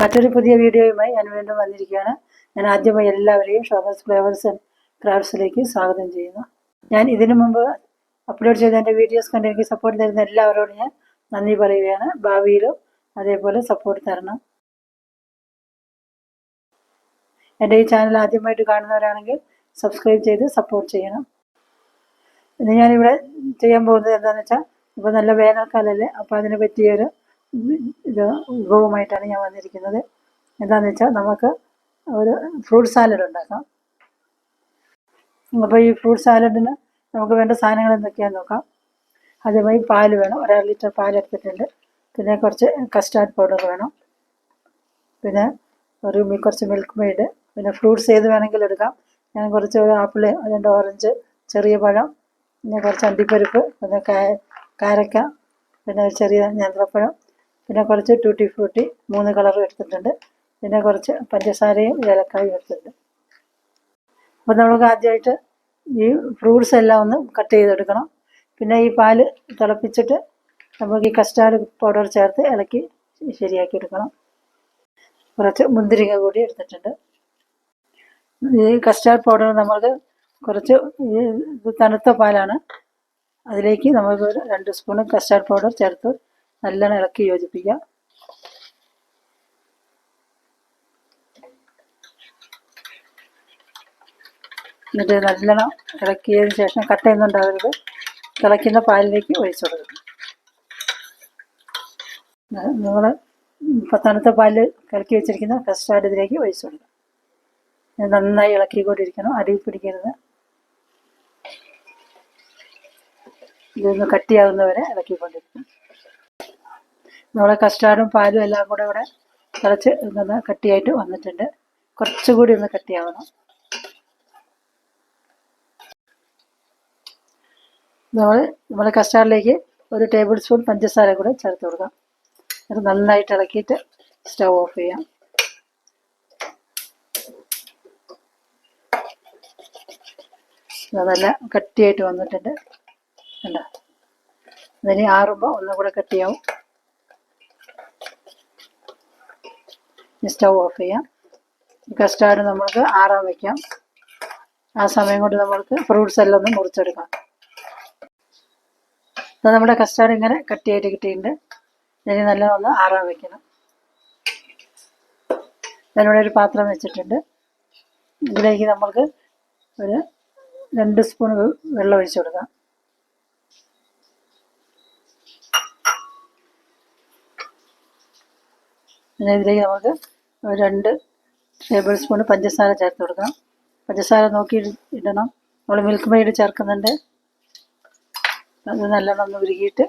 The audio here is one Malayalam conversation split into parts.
മറ്റൊരു പുതിയ വീഡിയോയുമായി ഞാൻ വീണ്ടും വന്നിരിക്കുകയാണ്. ഞാൻ ആദ്യമായി എല്ലാവരെയും ഷോബസ് ഫ്ലേവേഴ്സ് ആൻഡ് ക്രാഫ്റ്റ്സിലേക്ക് സ്വാഗതം ചെയ്യുന്നു. ഞാൻ ഇതിനു മുമ്പ് അപ്ലോഡ് ചെയ്ത എന്റെ വീഡിയോസ് കണ്ട് എനിക്ക് സപ്പോർട്ട് തരുന്ന എല്ലാവരോടും ഞാൻ നന്ദി പറയുകയാണ്. ഭാവിയിലും അതേപോലെ സപ്പോർട്ട് തരണം. എന്റെ ഈ ചാനൽ ആദ്യമായിട്ട് കാണുന്നവരാണെങ്കിൽ സബ്സ്ക്രൈബ് ചെയ്ത് സപ്പോർട്ട് ചെയ്യണം. ഇന്ന് ഞാനിവിടെ ചെയ്യാൻ പോകുന്നത് എന്താണെന്ന് വെച്ചാൽ ഇപ്പോൾ നല്ല വേനൽക്കാലല്ലേ അപ്പോൾ അതിനെ പറ്റിയൊരു ഇത് വിഭവമായിട്ടാണ് ഞാൻ വന്നിരിക്കുന്നത്. എന്താണെന്ന് വെച്ചാൽ നമുക്ക് ഒരു ഫ്രൂട്ട് സാലഡ് ഉണ്ടാക്കാം. അപ്പോൾ ഈ ഫ്രൂട്ട് സാലഡിന് നമുക്ക് വേണ്ട സാധനങ്ങൾ എന്തൊക്കെയാണെന്ന് നോക്കാം. ആദ്യമായി പാൽ വേണം. ഒരര ലിറ്റർ പാൽ എടുത്തിട്ടുണ്ട്. പിന്നെ കുറച്ച് കസ്റ്റാർഡ് പൗഡർ വേണം. പിന്നെ ഒരു കുറച്ച് മിൽക്ക് മെയ്ഡ്. പിന്നെ ഫ്രൂട്ട്സ് ഏത് വേണമെങ്കിലും എടുക്കാം. ഞാൻ കുറച്ച് ഒരു ആപ്പിൾ രണ്ട് ഓറഞ്ച് ചെറിയ പഴം പിന്നെ കുറച്ച് അണ്ടിപ്പരിപ്പ് പിന്നെ കാരക്ക പിന്നെ ചെറിയ നേന്ത്രപ്പഴം പിന്നെ കുറച്ച് ടൂട്ടി ഫ്രൂട്ടി മൂന്ന് കളറും എടുത്തിട്ടുണ്ട്. പിന്നെ കുറച്ച് പഞ്ചസാരയും ഏലക്കായും എടുത്തിട്ടുണ്ട്. അപ്പോൾ നമുക്ക് ആദ്യമായിട്ട് ഈ ഫ്രൂട്ട്സ് എല്ലാം ഒന്ന് കട്ട് ചെയ്തെടുക്കണം. പിന്നെ ഈ പാൽ തിളപ്പിച്ചിട്ട് നമുക്ക് ഈ കസ്റ്റാർഡ് പൗഡർ ചേർത്ത് ഇളക്കി ശരിയാക്കി എടുക്കണം കുറച്ച് മുന്തിരിങ്ങ കൂടി എടുത്തിട്ടുണ്ട്. ഈ കസ്റ്റാർഡ് പൗഡർ നമ്മൾക്ക് കുറച്ച് തണുത്ത പാലാണ്. അതിലേക്ക് നമുക്ക് രണ്ട് സ്പൂൺ കസ്റ്റാർഡ് പൗഡർ ചേർത്ത് നല്ലോണം ഇളക്കി യോജിപ്പിക്കാം. എന്നിട്ട് നല്ലോണം ഇളക്കിയതിന് ശേഷം കട്ടയൊന്നും ഉണ്ടാകരുത് തിളയ്ക്കുന്ന പാലിലേക്ക് ഒഴിച്ചു കൊടുക്കും നിങ്ങൾ തണുത്ത പാൽ കലക്കി വെച്ചിരിക്കുന്ന കസ്റ്റാർഡ് ഇതിലേക്ക് ഒഴിച്ചു കൊടുക്കുക നന്നായി ഇളക്കിക്കൊണ്ടിരിക്കണം. അടിയിൽ പിടിക്കരുത്. ഇതൊന്ന് കട്ടിയാകുന്നവരെ ഇളക്കിക്കൊണ്ടിരിക്കണം. നമ്മളെ കസ്റ്റാർഡും പാലും എല്ലാം കൂടെ ഇവിടെ തിളച്ച് നിന്ന് കട്ടിയായിട്ട് വന്നിട്ടുണ്ട്. കുറച്ചുകൂടി ഒന്ന് കട്ടിയാവണം. നമ്മൾ നമ്മൾ കസ്റ്റാർഡിലേക്ക് ഒരു ടേബിൾ സ്പൂൺ പഞ്ചസാര കൂടെ ചേർത്ത് കൊടുക്കാം. അത് നന്നായിട്ട് ഇളക്കിയിട്ട് സ്റ്റവ് ഓഫ് ചെയ്യാം. നല്ല കട്ടിയായിട്ട് വന്നിട്ടുണ്ട്. കണ്ടോ? അതിന് ആറുമ്പോൾ ഒന്നും കൂടെ കട്ടിയാവും. സ്റ്റവ് ഓഫ് ചെയ്യാം. കസ്റ്റാർഡ് നമ്മൾക്ക് ആറാൻ വയ്ക്കാം ആ സമയം കൊണ്ട് നമ്മൾക്ക് ഫ്രൂട്ട്സ് എല്ലാം ഒന്ന് മുറിച്ചെടുക്കാം. ഇത് നമ്മുടെ കസ്റ്റാർഡ് ഇങ്ങനെ കട്ടിയായിട്ട് കിട്ടിയിട്ടുണ്ട്. ഇനി നല്ല ഒന്ന് ആറാൻ വയ്ക്കണം ഞാനിവിടെ ഒരു പാത്രം വെച്ചിട്ടുണ്ട്. ഇതിലേക്ക് നമ്മൾക്ക് ഒരു രണ്ട് സ്പൂൺ വെള്ളം ഒഴിച്ചു കൊടുക്കാം. പിന്നെ ഇതിലേക്ക് നമുക്ക് രണ്ട് ടേബിൾ സ്പൂൺ പഞ്ചസാര ചേർത്ത് കൊടുക്കണം. പഞ്ചസാര നോക്കി ഇടണം നമ്മൾ മിൽക്ക് മെയ്ഡ് ചേർക്കുന്നുണ്ട്. അത് നല്ലോണം ഒന്ന് ഉരുകിയിട്ട്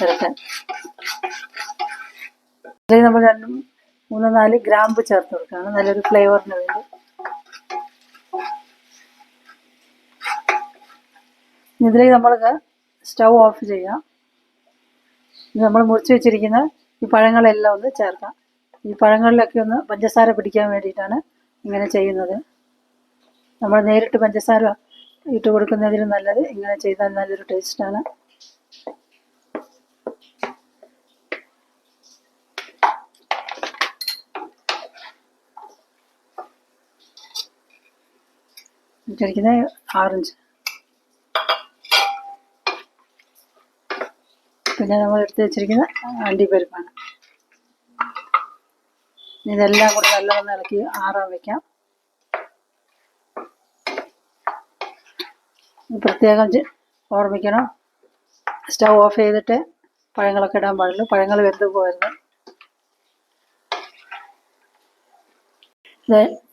ചേർക്കാൻ ഇതിലേക്ക് നമ്മൾ രണ്ടും മൂന്ന് നാല് ഗ്രാമ്പ് ചേർത്ത് കൊടുക്കുകയാണ് നല്ലൊരു ഫ്ലേവറിന് വേണ്ടി. ഇതിലേക്ക് നമ്മൾ സ്റ്റൗ ഓഫ് ചെയ്യാം. നമ്മൾ മുറിച്ച് വെച്ചിരിക്കുന്ന ഈ പഴങ്ങളെല്ലാം ഒന്ന് ചേർക്കാം. ഈ പഴങ്ങളിലൊക്കെ ഒന്ന് പഞ്ചസാര പിടിക്കാൻ വേണ്ടിയിട്ടാണ് ഇങ്ങനെ ചെയ്യുന്നത്. നമ്മൾ നേരിട്ട് പഞ്ചസാര ഇട്ട് കൊടുക്കുന്നതിലും നല്ലത് ഇങ്ങനെ ചെയ്താൽ നല്ലൊരു ടേസ്റ്റാണ്. ഇട്ടിരിക്കുന്നത് ഓറഞ്ച് പിന്നെ നമ്മൾ എടുത്ത് വെച്ചിരിക്കുന്ന അണ്ടിപ്പരിപ്പാണ്. ഇതെല്ലാം കൂടി നല്ലവണ്ണം ഇളക്കി ആറാൻ വെക്കാം. പ്രത്യേകം ഓർമ്മിക്കണം. സ്റ്റവ് ഓഫ് ചെയ്തിട്ട് പഴങ്ങളൊക്കെ ഇടാൻ പാടുള്ളൂ. പഴങ്ങൾ വെന്ത് പോകരുത്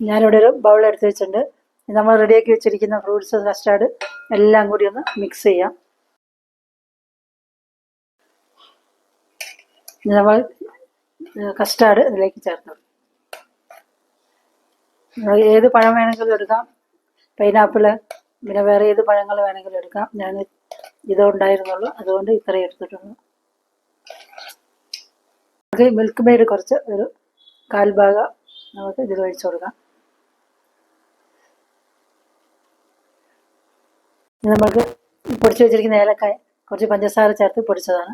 ഞാനിവിടെ ഒരു ബൗൾ എടുത്ത് വെച്ചിട്ടുണ്ട്. നമ്മൾ റെഡിയാക്കി വെച്ചിരിക്കുന്ന ഫ്രൂട്ട്സ് കസ്റ്റാർഡ് എല്ലാം കൂടി ഒന്ന് മിക്സ് ചെയ്യാം. നമ്മൾ കസ്റ്റാർഡ് ഇതിലേക്ക് ചേർത്ത് ഏത് പഴം വേണമെങ്കിലും എടുക്കാം. പൈനാപ്പിൾ പിന്നെ വേറെ ഏത് പഴങ്ങൾ വേണമെങ്കിലും എടുക്കാം. ഞാൻ ഇതേ ഉണ്ടായിരുന്നുള്ളൂ. അതുകൊണ്ട് ഇത്രയും എടുത്തിട്ടുള്ളൂ. നമുക്ക് മിൽക്ക് മെയ്ഡ് കുറച്ച് ഒരു കാൽ ഭാഗം നമുക്ക് ഇതിൽ ഒഴിച്ചു കൊടുക്കാം. നമുക്ക് പൊടിച്ചു വെച്ചിരിക്കുന്ന ഏലക്കായ കുറച്ച് പഞ്ചസാര ചേർത്ത് പൊടിച്ചതാണ്.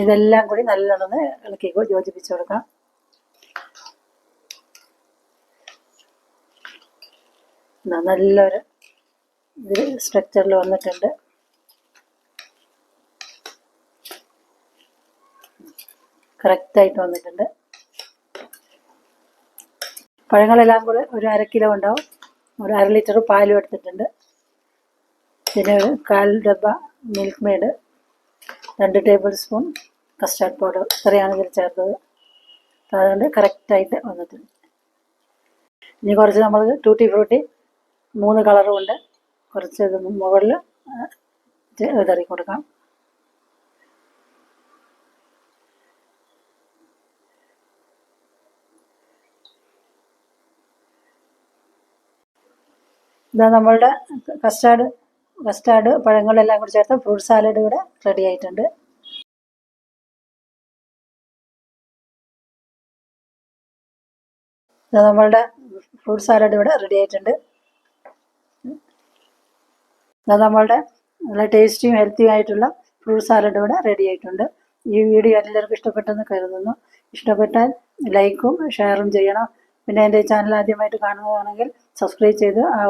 ഇതെല്ലാം കൂടി നല്ലോണം ഇളക്കി യോജിപ്പിച്ച് കൊടുക്കാം. നല്ലൊരു ഇത് സ്ട്രക്ചറിൽ വന്നിട്ടുണ്ട്. കറക്റ്റായിട്ട് വന്നിട്ടുണ്ട്. പഴങ്ങളെല്ലാം കൂടെ ഒരു അര കിലോ ഉണ്ടാവും. ഒരു അര ലിറ്റർ പാലും എടുത്തിട്ടുണ്ട്. പിന്നെ ഒരു കാൽ ഡബ്ബ മിൽക്ക് മെയ്ഡ് രണ്ട് ടേബിൾ സ്പൂൺ കസ്റ്റാർഡ് പൗഡർ ഇത്രയാണ് ഇതിൽ ചേർത്തത്. അതുകൊണ്ട് കറക്റ്റായിട്ട് വന്നിട്ടുണ്ട്. ഇനി കുറച്ച് നമ്മൾ ടൂട്ടി ഫ്രൂട്ടി മൂന്ന് കളറും ഉണ്ട്. കുറച്ച് ഇത് മുകളിൽ ഇതറി കൊടുക്കാം ഇതാ നമ്മളുടെ കസ്റ്റാർഡ് കസ്റ്റാർഡ് പഴങ്ങളെല്ലാം കൂടി ചേർത്ത് ഫ്രൂട്ട് സാലഡ് ഇവിടെ റെഡി ആയിട്ടുണ്ട്. നമ്മളുടെ ഫ്രൂട്ട് സാലഡ് ഇവിടെ റെഡി ആയിട്ടുണ്ട്. ഇത് നമ്മളുടെ നല്ല ടേസ്റ്റിയും ഹെൽത്തിയും ആയിട്ടുള്ള ഫ്രൂട്ട് സാലഡ് ഇവിടെ റെഡി ആയിട്ടുണ്ട്. ഈ വീഡിയോ എല്ലാവർക്കും ഇഷ്ടപ്പെട്ടെന്ന് കരുതുന്നു. ഇഷ്ടപ്പെട്ടാൽ ലൈക്കും ഷെയറും ചെയ്യണം. പിന്നെ എന്റെ ചാനൽ ആദ്യമായിട്ട് കാണുന്നതാണെങ്കിൽ സബ്സ്ക്രൈബ് ചെയ്ത് ആ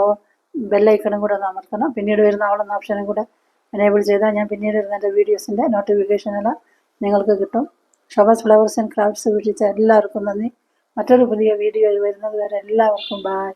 ബെല്ലൈക്കണും കൂടെ ഒന്ന് അമർത്തണം. പിന്നീട് വരുന്ന ആളെന്ന ഓപ്ഷനും കൂടെ എനേബിൾ ചെയ്താൽ ഞാൻ പിന്നീട് വരുന്ന എന്റെ വീഡിയോസിന്റെ നോട്ടിഫിക്കേഷനെല്ലാം നിങ്ങൾക്ക് കിട്ടും. ഷോബാസ് ഫ്ലവേഴ്സ് ആൻഡ് ക്രാഫ്റ്റ്സ് വീക്ഷിച്ച എല്ലാവർക്കും നന്ദി. മറ്റൊരു പുതിയ വീഡിയോ വരുന്നത് വരെ എല്ലാവർക്കും ബായ്